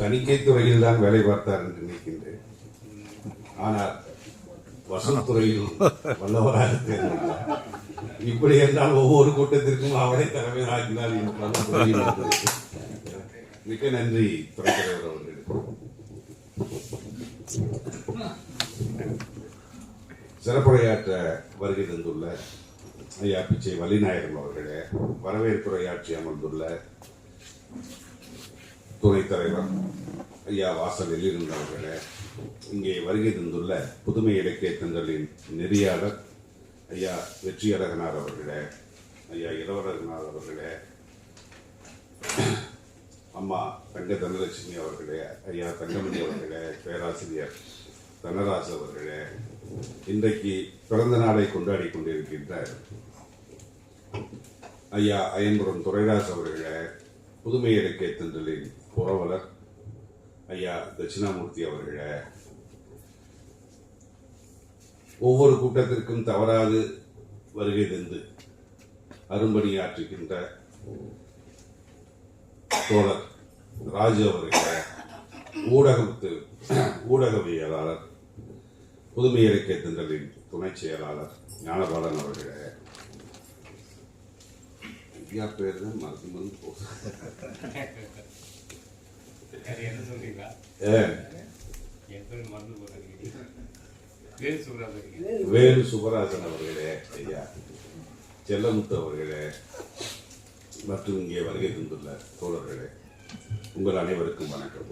தணிக்கை துறையில் தான் வேலை பார்த்தார் என்று நினைக்கின்றேன். ஆனால் வசூத்துறையில் வல்லவராக தேர்ந்தெடுத்தார் இப்படி என்றால் ஒவ்வொரு கூட்டத்திற்கும் அவரை தலைமையாகினார் ஆக்கினால் இந்த நன்றி துறைத்தலைவர் அவர்கள். சிறப்புரையாற்ற வருகை தந்துள்ள ஐயா பிச்சை வள்ளிநாயகம் அவர்களே வரவேற்புரையாற்றி அமர்ந்துள்ள துணைத் தலைவர் ஐயா வாசலில் இருந்தவர்களே இங்கே வருகை தந்துள்ள புதுமை இலக்கிய தங்களின் நெறியாளர் ஐயா வெற்றியழகனார் அவர்களே ஐயா இளவரகனார் அவர்களே அம்மா தங்க தனலட்சுமி அவர்களே ஐயா தங்கமணி அவர்களே பேராசிரியர் தனராஜ் அவர்களே இன்றைக்கு பிறந்த நாளை கொண்டாடி கொண்டிருக்கின்ற ஐயா அயன்புரம் துரைராஜ் அவர்களே புதுமை இலக்கிய தென்றலின் புரவலர் ஐயா தட்சிணாமூர்த்தி அவர்கள. ஒவ்வொரு கூட்டத்திற்கும் தவறாது வருகை தந்து அரும்பணியாற்றுகின்ற தோழர் ராஜு அவர்கள ஊடகத்து ஊடகவியலாளர் புதுமை இலக்கிய தென்றலின் துணை செயலாளர் ஞானபாலன் அவர்களே. ஐயா பேர் தான் மறந்து மறந்து போகுது என்ன சொல்றீங்களா வேலு சுப்பராஜன் அவர்களே ஐயா செல்லமுத்து அவர்களே மற்றும் இங்கே வருகை தந்துள்ள தோழர்களே உங்கள் அனைவருக்கும் வணக்கம்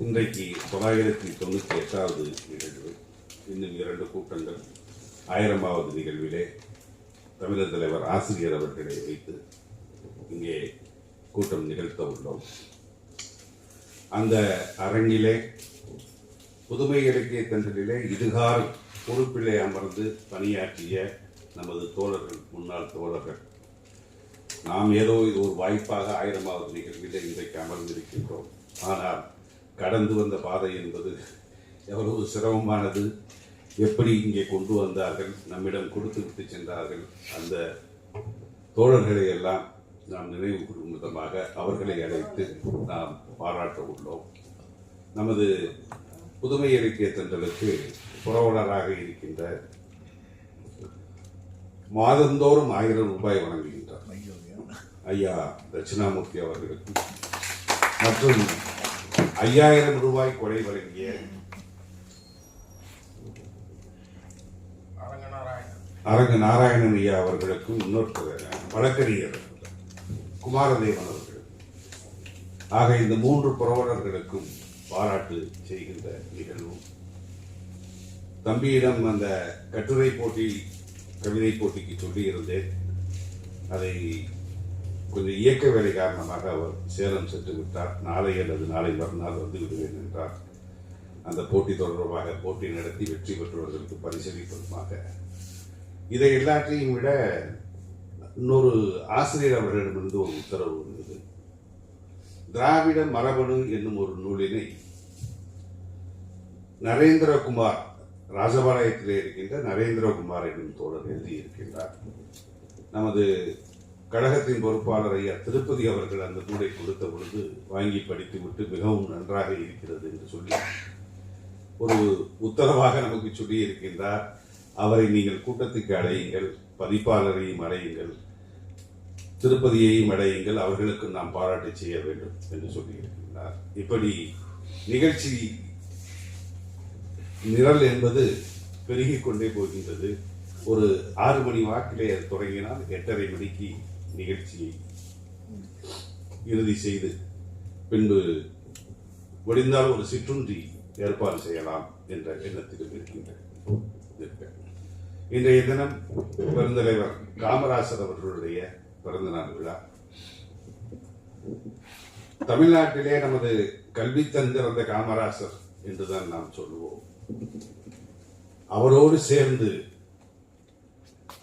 இன்றைக்கு தொள்ளாயிரத்தி தொண்ணூற்றி எட்டாவது நிகழ்வு இன்னும் இரண்டு கூட்டங்கள் ஆயிரமாவது நிகழ்விலே தமிழர் தலைவர் ஆசிரியர் அவர்களை வைத்து இங்கே கூட்டம் நிகழ்த்த உள்ளோம். அந்த அரங்கிலே புதுமை இலக்கிய தண்டலிலே இதுகால் பொறுப்பிலே அமர்ந்து பணியாற்றிய நமது தோழர்கள் முன்னாள் தோழர்கள். நாம் ஏதோ இது ஒரு வாய்ப்பாக ஆயிரமாவது நிகழ்வில் இன்றைக்கு அமர்ந்திருக்கின்றோம். ஆனால் கடந்து வந்த பாதை என்பது எவ்வளவு சிரமமானது எப்படி இங்கே கொண்டு வந்தார்கள் நம்மிடம் கொடுத்து விட்டு சென்றார்கள் அந்த தோழர்களை எல்லாம் நாம் நினைவு கூறும் விதமாக அவர்களை அழைத்து நாம் பாராட்ட உள்ளோம். நமது புதுமை இலக்கிய தங்களுக்கு புரவலராக இருக்கின்ற மாதந்தோறும் ஆயிரம் ரூபாய் வழங்குகின்றார். ஐயா தட்சிணாமூர்த்தி அவர்களுக்கு. மற்றும் ஐயாயிரம் ரூபாய் கொலை வழங்கிய அரங்க நாராயணன் ஐயா அவர்களுக்கும் இன்னொருத்தர் வழக்கறிஞர் குமாரதேவன் அவர்கள். ஆக இந்த மூன்று புரவலர்களுக்கும் பாராட்டு செய்கின்ற நிகழ்வும். தம்பியிடம் அந்த கட்டுரை போட்டி கவிதை போட்டிக்கு சொல்லியிருந்தேன். அதை கொஞ்சம் இயக்க வேலை காரணமாக அவர் சேலம் சென்று விட்டார். நாளை அல்லது நாளை மறுநாள் வந்து விடுவேன் என்றார். அந்த போட்டி தொடர்பாக போட்டி நடத்தி வெற்றி பெற்றவர்களுக்கு பரிசளிப்பதுமாக இதை எல்லாற்றையும் விட இன்னொரு ஆசிரியர் அவர்களிடமிருந்து ஒரு உத்தரவு வந்தது. திராவிட மரபணு என்னும் ஒரு நூலினை நரேந்திரகுமார் ராஜபாளையத்திலே இருக்கின்ற நரேந்திரகுமார் என்னும் தோழர் எழுதியிருக்கின்றார். நமது கழகத்தின் பொறுப்பாளர் ஐயா திருப்பதி அவர்கள் அந்த நூலை கொடுத்த பொழுது வாங்கி படித்துவிட்டு மிகவும் நன்றாக இருக்கிறது என்று சொல்லி ஒரு உத்தரவாக நமக்கு சொல்லி இருக்கின்றார் அவரை நீங்கள் கூட்டத்துக்கு அடையுங்கள் பதிப்பாளரையும் அடையுங்கள் திருப்பதியையும் அடையுங்கள் அவர்களுக்கு நாம் பாராட்டு செய்ய வேண்டும் என்று சொல்லியிருக்கின்றார் இப்படி நிகழ்ச்சி நிரல் என்பது பெருகி கொண்டே போகின்றது. ஒரு ஆறு மணி வாக்கிலே அது தொடங்கினால் எட்டரை மணிக்கு நிகழ்ச்சியை இறுதி செய்து பின்பு முடிந்தால் ஒரு சிற்றுண்டி ஏற்பாடு செய்யலாம் என்ற எண்ணத்திலும் இருக்கின்றேன் இன்றைய தினம் பெருந்தலைவர் காமராசர் அவர்களுடைய பிறந்த நாள் விழா. தமிழ்நாட்டிலே நமது கல்வி தந்திருந்த காமராசர் என்றுதான் நாம் சொல்லுவோம். அவரோடு சேர்ந்து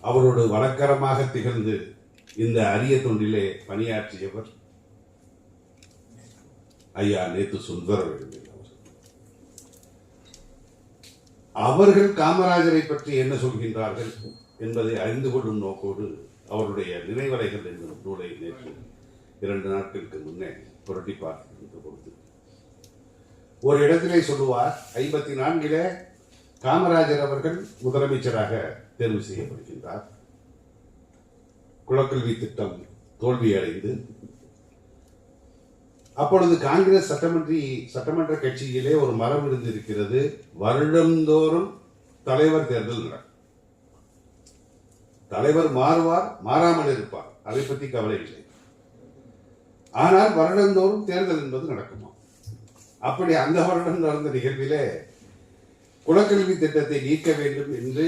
அவரோடு வழக்கரமாக திகழ்ந்து இந்த அரிய தொண்டிலே பணியாற்றியவர் ஐயா நேத்து சுந்தரவேல் அவர்கள். காமராஜரை பற்றி என்ன சொல்கின்றார்கள் என்பதை அறிந்து கொள்ளும் நோக்கோடு அவருடைய நினைவலைகள் என்ற நூலை நேற்று இரண்டு நாட்களுக்கு முன்னே புரட்டி பார்த்திருந்த பொழுது ஒரு இடத்திலே சொல்லுவார் ஐம்பத்தி நான்கிலே காமராஜர் அவர்கள் முதலமைச்சராக தேர்வு செய்யப்படுகின்றார் குலக்கல்வி திட்டம் தோல்வியடைந்து அப்பொழுது காங்கிரஸ் சட்டமன்ற சட்டமன்ற கட்சியிலே ஒரு மரம் இருந்திருக்கிறது. வருடந்தோறும் தலைவர் தேர்தல் நடக்கும். தலைவர் மாறுவார் மாறாமல் இருப்பார். அதை பற்றி கவலை இல்லை. ஆனால் வருடந்தோறும் தேர்தல் என்பது நடக்குமா? அப்படி அந்த வருடம் நடந்த நிகழ்விலே குலக்கல்வி திட்டத்தை நீக்க வேண்டும் என்று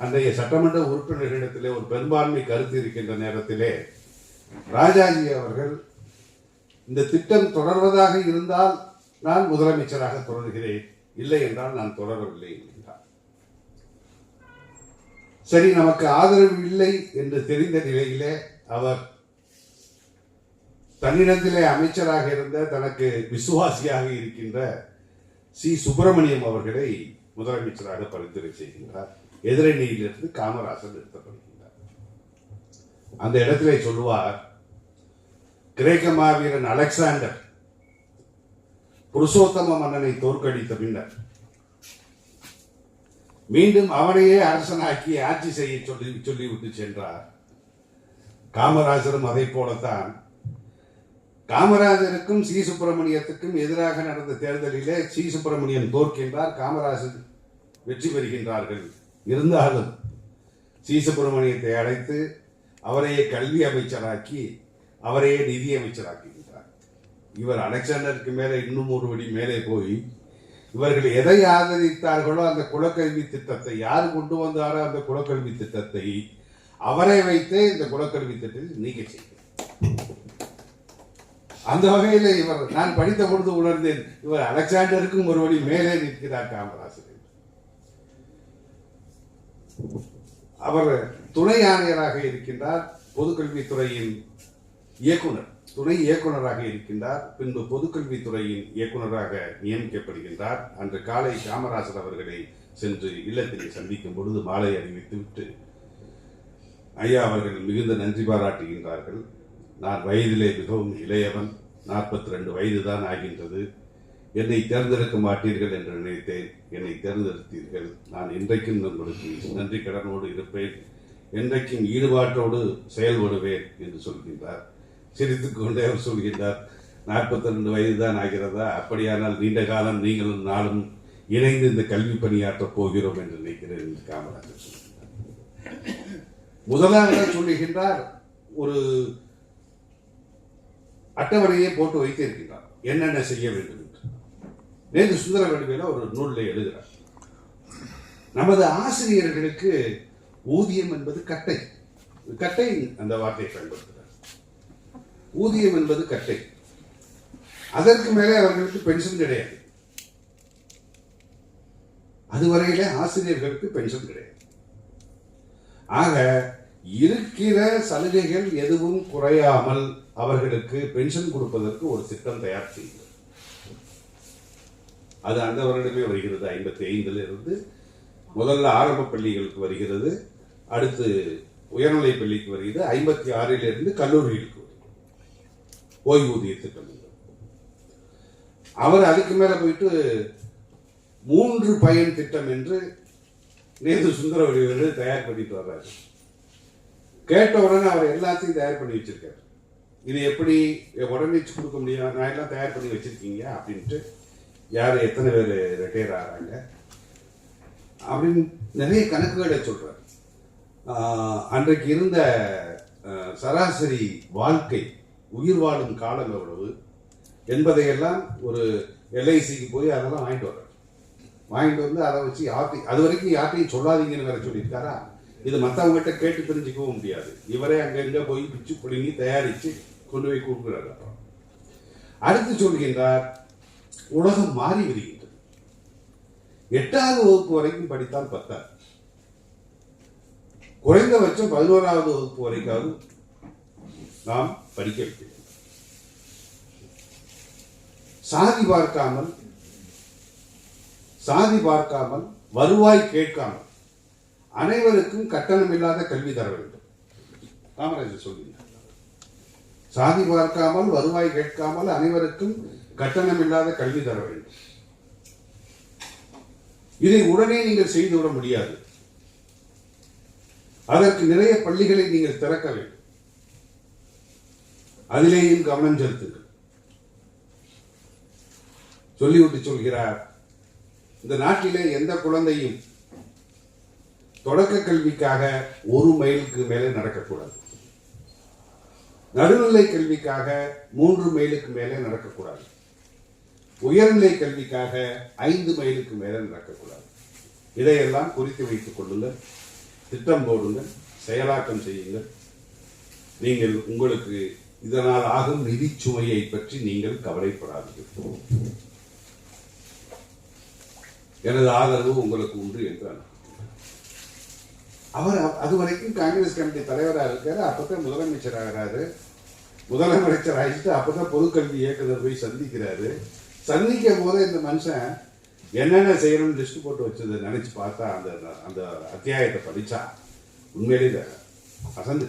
அன்றைய சட்டமன்ற உறுப்பினர்களிடத்திலே ஒரு பெரும்பான்மை கருத்து இருக்கின்ற நேரத்திலே ராஜாஜி அவர்கள் இந்த திட்டம் தொடர்வதாக இருந்தால் நான் முதலமைச்சராக தொடர்கிறேன் இல்லை என்றால் நான் தொடரவில்லை என்றார். சரி நமக்கு ஆதரவு இல்லை என்று தெரிந்த நிலையிலே அவர் தன்னிடத்திலே அமைச்சராக இருந்த தனக்கு விசுவாசியாக இருக்கின்ற சி. சுப்பிரமணியம் அவர்களை முதலமைச்சராக பரிந்துரை செய்கின்றார். எதிரணியிலிருந்து காமராசர் நிறுத்தப்படுகின்றார். அந்த இடத்திலே சொல்லுவார் கிரேக்க மாவீரன் அலெக்சாண்டர் புருஷோத்தம மன்னனை தோற்கடித்த பின்னர் மீண்டும் அவனையே அரசனாக்கி ஆட்சி செய்ய சொல்லி சொல்லிவிட்டு சென்றார். காமராஜரும் அதை போலத்தான். காமராஜருக்கும் சி சுப்பிரமணியத்துக்கும் எதிராக நடந்த தேர்தலிலே சி சுப்பிரமணியன் தோற்கின்றார். காமராஜர் வெற்றி பெறுகின்றார்கள். இருந்தாலும் சி சுப்பிரமணியத்தை அழைத்து அவரையே கல்வி அமைச்சராக்கி அவரையே நிதியமைச்சராக்குகின்றார் இவர் அலெக்சாண்டருக்கு மேலே இன்னும் ஒரு படி மேலே போய் இவர்கள் எதை ஆதரித்தார்களோ அந்த குலக்கல்வி திட்டத்தை யார் கொண்டு வந்தாரோ அந்த குலக்கல்வி திட்டத்தை அவரை வைத்தே இந்த குலக்கல்வி திட்டத்தை நீக்க செய்தார் அந்த வகையில் இவர் நான் படித்த பொழுது உணர்ந்தேன் இவர் அலெக்சாண்டருக்கும் ஒருபடி மேலே நிற்கிறார் காமராசர். அவர் துணை ஆணையராக இருக்கின்றார் பொதுக்கல்வித்துறையின் இயக்குனர். துணை இயக்குனராக இருக்கின்றார். பின்பு பொதுக்கல்வித்துறையின் இயக்குனராக நியமிக்கப்படுகின்றார். அன்று காலை காமராசர் அவர்களை சென்று இல்லத்தில் சந்திக்கும் பொழுது மாலை அறிவித்துவிட்டு ஐயா அவர்கள் மிகுந்த நன்றி பாராட்டுகின்றார்கள். நான் வயதிலே மிகவும் இளையவன். நாற்பத்தி ரெண்டு வயது தான் ஆகின்றது. என்னை தேர்ந்தெடுக்க மாட்டீர்கள் என்று நினைத்தேன். என்னை தேர்ந்தெடுத்தீர்கள். நான் இன்றைக்கும் உங்களுக்கு நன்றி கடனோடு இருப்பேன். என்றைக்கும் ஈடுபாட்டோடு செயல்படுவேன் என்று சொல்கின்றார். சிரித்துக் கொண்டே அவர் சொல்கின்றார் நாற்பத்தி ரெண்டு வயது தான் ஆகிறதா? அப்படியானால் நீண்ட காலம் நீங்களும் நானும் இணைந்து இந்த கல்வி பணியாற்றப் போகிறோம் என்று நினைக்கிறேன் என்று காமராஜர் சொல்கின்றார். முதலாக சொல்லுகின்றார் ஒரு அட்டவணையை போட்டு வைத்திருக்கின்றார். என்னென்ன செய்ய வேண்டும் என்று. நேற்று சுந்தர வடிவேல ஒரு நூலில் எழுதுகிறார் நமது ஆசிரியர்களுக்கு ஊதியம் என்பது கட்டை. கட்டை அந்த வார்த்தையை பயன்படுத்துகிறார். ஊதியம் என்பது கட்டை. அதற்கு மேலே அவர்களுக்கு பென்ஷன் கிடையாது. அதுவரையிலே ஆசிரியர்களுக்கு பென்ஷன் கிடையாது. ஆக இருக்கிற சலுகைகள் எதுவும் குறையாமல் அவர்களுக்கு பென்ஷன் கொடுப்பதற்கு ஒரு திட்டம் தயார் செய்கிறது அது அந்த வருடமே வருகிறது. ஐம்பத்தி ஐந்துல இருந்து முதல்ல ஆரம்ப பள்ளிகளுக்கு வருகிறது. அடுத்து உயர்நிலை பள்ளிக்கு வருகிறது. ஐம்பத்தி ஆறிலிருந்து கல்லூரிகளுக்கு ஓய்வூதியத்துக்கு அவர் அதுக்கு மேலே போயிட்டு மூன்று பயன் திட்டம் என்று நேரு சுந்தர வடிவேலு தயார் பண்ணிட்டு வர்றாரு. கேட்ட உடனே அவர் எல்லாத்தையும் தயார் பண்ணி வச்சிருக்காரு. இது எப்படி உடனே கொடுக்க முடியும்? நான் எல்லாம் தயார் பண்ணி வச்சிருக்கீங்க அப்படின்ட்டு யார் எத்தனை பேர் ரிட்டையர் ஆகிறாங்க அப்படின்னு நிறைய கணக்குகளை சொல்கிறார் அன்றைக்கு இருந்த சராசரி வாழ்க்கை உயிர் வாழும் காலம் எவ்வளவு என்பதையெல்லாம் ஒரு எல்ஐசிக்கு போய் அதெல்லாம் வாங்கிட்டு வர்றார் வாங்கிட்டு வந்து அதை வச்சு யார்ட்டையும் அது வரைக்கும் யார்ட்டையும் சொல்லாதீங்கன்னு வேற சொல்லியிருக்காரா? இது மற்றவங்ககிட்ட கேட்டு தெரிஞ்சுக்கவும் முடியாது. இவரே அங்கங்கே போய் பிச்சு பிடுங்கி தயாரிச்சு கொண்டு போய் கொடுக்குறாரு அப்புறம். அடுத்து சொல்கின்றார் உலகம் மாறி வருகின்றது எட்டாவது வகுப்பு வரைக்கும் படித்தால் பத்தாது. குறைந்தபட்சம் பதினோராவது வகுப்பு வரைக்காவது நாம் படிக்க வைக்கிறோம் சாதி பார்க்காமல் சாதி பார்க்காமல் வருவாய் கேட்காமல் அனைவருக்கும் கட்டணமில்லாத கல்வி தர வேண்டும். காமராஜர் சொல்லுங்க சாதி பார்க்காமல் வருவாய் கேட்காமல் அனைவருக்கும் கட்டணமில்லாத கல்வி தர வேண்டும். இதை உடனே நீங்கள் செய்துவிட முடியாது. அதற்கு நிறைய பள்ளிகளை நீங்கள் திறக்க வேண்டும். அதிலேயும் கவனம் செலுத்துங்கள். சொல்லிவிட்டு சொல்கிறார். இந்த நாட்டிலே எந்த குழந்தையும் தொடக்க கல்விக்காக ஒரு மைலுக்கு மேலே நடக்கக்கூடாது. நடுநிலை கல்விக்காக மூன்று மைலுக்கு மேலே நடக்கக்கூடாது. உயர்நிலை கல்விக்காக ஐந்து மைலுக்கு மேலே நடக்கக்கூடாது. இதையெல்லாம் குறித்து வைத்துக் கொள்ளுங்கள். திட்டம் போடுங்கள். செயலாக்கம் செய்யுங்கள். நீங்கள் உங்களுக்கு இதனால் ஆகும் நிதி சுமையை பற்றி நீங்கள் கவலைப்படாதீர்கள். எனது ஆதரவு உங்களுக்கு உண்டு என்று அவர் அது வரைக்கும் காங்கிரஸ் கமிட்டி தலைவராக இருக்காரு அப்பதான் முதலமைச்சர் ஆகிறாரு. முதலமைச்சர் ஆகிட்டு அப்பதான் பொதுக்கல்வி இயக்குனர் போய் சந்திக்கிறாரு. சந்திக்கும் போது இந்த மனுஷன் என்னென்ன செய்யணும்னு லிஸ்ட் போட்டு வச்சதை நினைச்சு பார்த்தா அந்த அந்த அத்தியாயத்தை படிச்சா உண்மையிலே அசந்து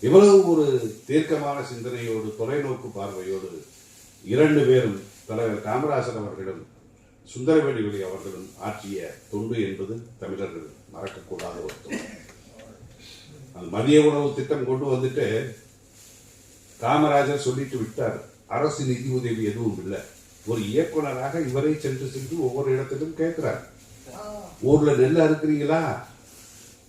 இவ்வளவு ஒரு தீர்க்கமான சிந்தனையோடு தொலைநோக்கு பார்வையோடு இரண்டு பேரும் தலைவர் காமராசர் அவர்களும் சுந்தரவேலி வெளி அவர்களும் ஆற்றிய தொண்டு என்பது தமிழர்கள் மறக்கக்கூடாத ஒரு தொண்டு. அந்த மதிய உணவு திட்டம் கொண்டு வந்துட்டு காமராஜர் சொல்லிட்டு விட்டார். அரசு நிதி உதவி எதுவும் இல்லை. ஒரு இயக்குனராக இவரை சென்று சென்று ஒவ்வொரு இடத்திலும் கேட்கிறார். ஊர்ல நெல் அறுக்குறீங்களா?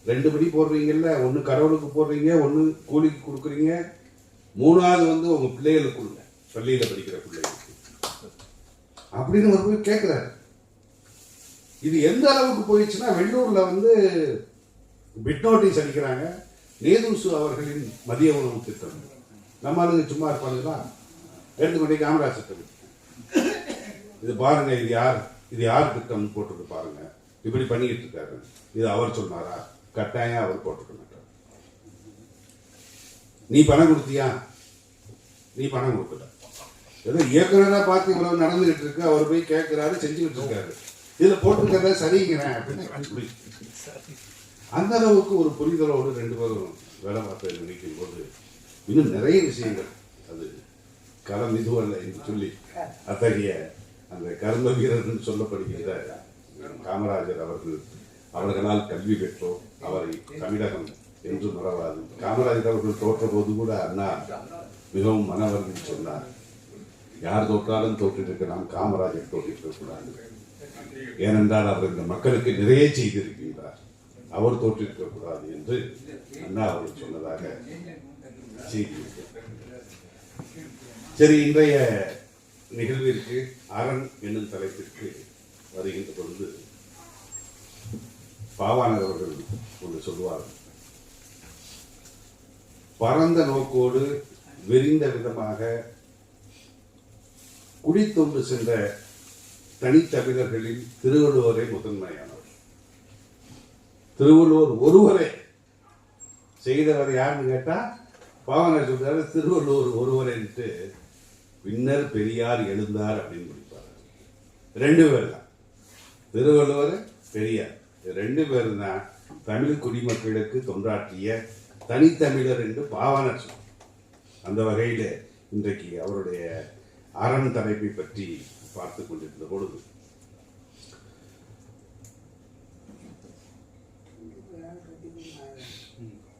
ரெண்டு படி போடுறீங்கல்ல ஒன்று கடவுளுக்கு போடுறீங்க ஒன்று கூலிக்கு கொடுக்குறீங்க. மூணாவது வந்து உங்க பிள்ளைகளுக்கு கொடுங்க. பள்ளியில படிக்கிற பிள்ளைகளுக்கு. அப்படின்னு ஒரு போய் கேட்குறாரு இது எந்த அளவுக்கு போயிடுச்சுன்னா வெள்ளூரில் வந்து பிட் நோட்டீஸ் அடிக்கிறாங்க. நேதுசு அவர்களின் மதிய உணவு திட்டம். நம்ம ஆளுங்க சும்மா இருப்பாங்களா ரெண்டு மணி காமராஜ் திட்டம் இது பாருங்க இது யார் இது யார் திட்டம் போட்டுட்டு பாருங்க. இப்படி பண்ணிக்கிட்டு இருக்காரு. இது அவர் சொன்னாரா? கட்டாயம் அவர் போட்டுக்க மாட்டார். நீ பணம் கொடுத்தியா? நீ பணம் கொடுக்கல. ஏதோ இயக்குனராக பார்த்து இவ்வளவு நடந்துகிட்டு இருக்கு. அவர் போய் கேட்கிறாரு செஞ்சுக்கிட்டு இருக்காரு இதில் போட்டிருக்கிறத சரிங்கிறேன் அப்படின்னு அந்த அளவுக்கு ஒரு புரிதலோடு ரெண்டு பேரும் வேலை பார்த்து நினைக்கும் போது இன்னும் நிறைய விஷயங்கள். அது களம் இதுவல்ல என்று சொல்லி அத்தகைய அந்த கர்ம வீரர்னு என்று சொல்லப்படுகின்ற காமராஜர் அவர்கள் அவர்களால் கல்வி பெற்றோம் அவரை தமிழகம் என்று மறவாது. காமராஜர் அவர்கள் தோற்ற போது கூட அண்ணா மிகவும் மனவருந்தி சொன்னார். யார் தோற்றாலும் தோற்றிருக்கலாம் காமராஜர் தோற்றிருக்கக்கூடாது ஏனென்றால் அவர் இந்த மக்களுக்கு நிறைய செய்திருக்கின்றார். அவர் தோற்றிருக்க கூடாது என்று அண்ணா அவர்கள் சொன்னதாக செய்தி சரி இன்றைய நிகழ்விற்கு அரண் என்னும் தலைப்பிற்கு வருகின்ற பொழுது பாவாணர் அவர்கள் ஒன்று சொல்லுவார்கள் பரந்த நோக்கோடு விரிந்த விதமாக குடித்தொண்டு சென்ற தனித்தமிழர்களில் திருவள்ளுவரே முதன்மையானவர். திருவள்ளுவர் ஒருவரே. செய்தவர் யாருன்னு கேட்டா பாவனர் சொல்றாரு திருவள்ளுவர் ஒருவரேன்ட்டு பின்னர் பெரியார் எழுந்தார் அப்படின்னு முடிப்பார். ரெண்டு பேர் தான். திருவள்ளுவர் பெரியார். ரெண்டு பேரும் தான் தமிழ் குடிமக்களுக்கு தொண்டாற்றிய தனித்தமிழர் என்று பாவனர் சொன்னார். அந்த வகையில் இன்றைக்கு அவருடைய அறம் தலைப்பை பற்றி பார்த்து கொண்டிருந்த பொழுது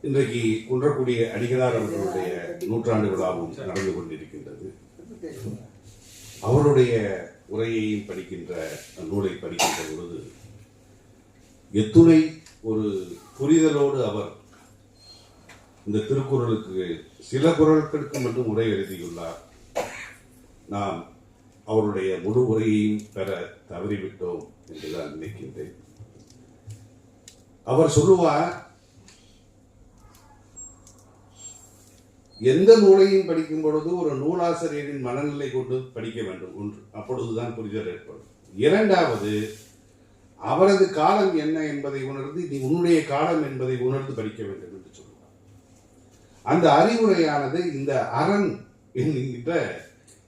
இன்றைக்கு குன்றக்கூடிய அடிகளார் அவர்களுடைய நூற்றாண்டு விழாவும் நடந்து கொண்டிருக்கின்றது. அவருடைய உரையையும் படிக்கின்ற நூலை படிக்கின்ற பொழுது எத்துணை ஒரு புரிதலோடு அவர் இந்த திருக்குறளுக்கு சில குரல்களுக்கு மட்டும் உரை எழுதியுள்ளார். நாம் அவருடைய முழு உரையையும் பெற தவறிவிட்டோம் என்றுதான் நினைக்கின்றேன். அவர் சொல்லுவார் எந்த நூலையும் படிக்கும் பொழுது ஒரு நூலாசிரியரின் மனநிலை கொண்டு படிக்க வேண்டும். ஒன்று. அப்பொழுதுதான் புரிதல் ஏற்படும். இரண்டாவது அவரது காலம் என்ன என்பதை உணர்ந்து நீ உன்னுடைய காலம் என்பதை உணர்ந்து படிக்க வேண்டும் என்று சொல்லுவார் அந்த அறிவுரையானது இந்த அரண் என்கின்ற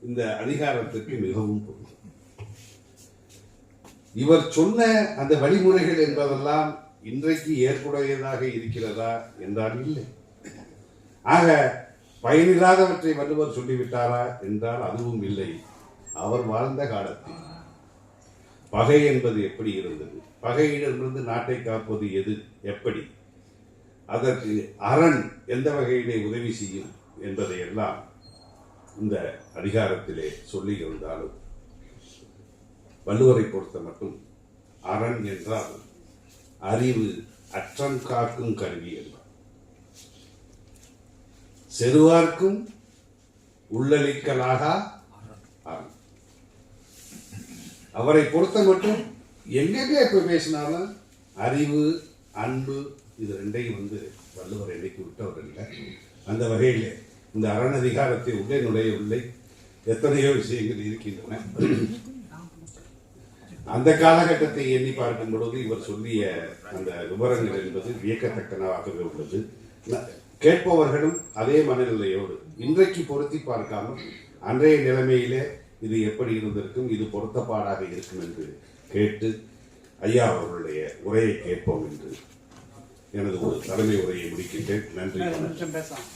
இந்த அதிகாரத்திற்கு மிகவும் பொருள் இவர் சொன்ன அந்த வழிமுறைகள் என்பதெல்லாம் இன்றைக்கு ஏற்புடையதாக இருக்கிறதா என்றால் இல்லை. ஆக பயனில்லாதவற்றை வள்ளுவர் சொல்லிவிட்டாரா என்றால் அதுவும் இல்லை. அவர் வாழ்ந்த காலத்தில். பகை என்பது எப்படி இருந்தது? பகையிடமிருந்து நாட்டை காப்பது எது? எப்படி? அதற்கு அரண் எந்த வகையிலே உதவி செய்யும் என்பதை எல்லாம் இந்த அதிகாரத்திலே சொல்லி இருந்தாலும் வள்ளுவரை பொறுத்த மட்டும் அரண் என்றால் அறிவு அற்றம் காக்கும் கருவி என்பார் செருவார்க்கும் உள்ளளிக்கலாக அவரை பொறுத்த மட்டும் எங்கெங்க இப்போ பேசினாலும் அறிவு அன்பு இது ரெண்டையும் வந்து வள்ளுவர் என்னைக்கு விட்டவர் இல்லை. அந்த வகையில் இந்த அரண் அதிகாரத்தை உள்ளே நுழையவில்லை எத்தனையோ விஷயங்கள் இருக்கின்றன. அந்த காலகட்டத்தை எண்ணி பார்க்கும் பொழுது இவர் சொல்லிய அந்த விவரங்கள் என்பது வியக்கத்தக்கனவாகவே உள்ளது. கேட்பவர்களும் அதே மனநிலையோடு இன்றைக்கு பொருத்தி பார்க்காமல் அன்றைய நிலைமையிலே இது எப்படி இருந்திருக்கும்? இது பொருத்தப்பாடாக இருக்கும் என்று கேட்டு ஐயா அவர்களுடைய உரையை கேட்போம் என்று எனது ஒரு தலைமை உரையை முடிக்கின்றேன். நன்றி இன்னும் ரெண்டு. நிமிஷம் பேசலாம்.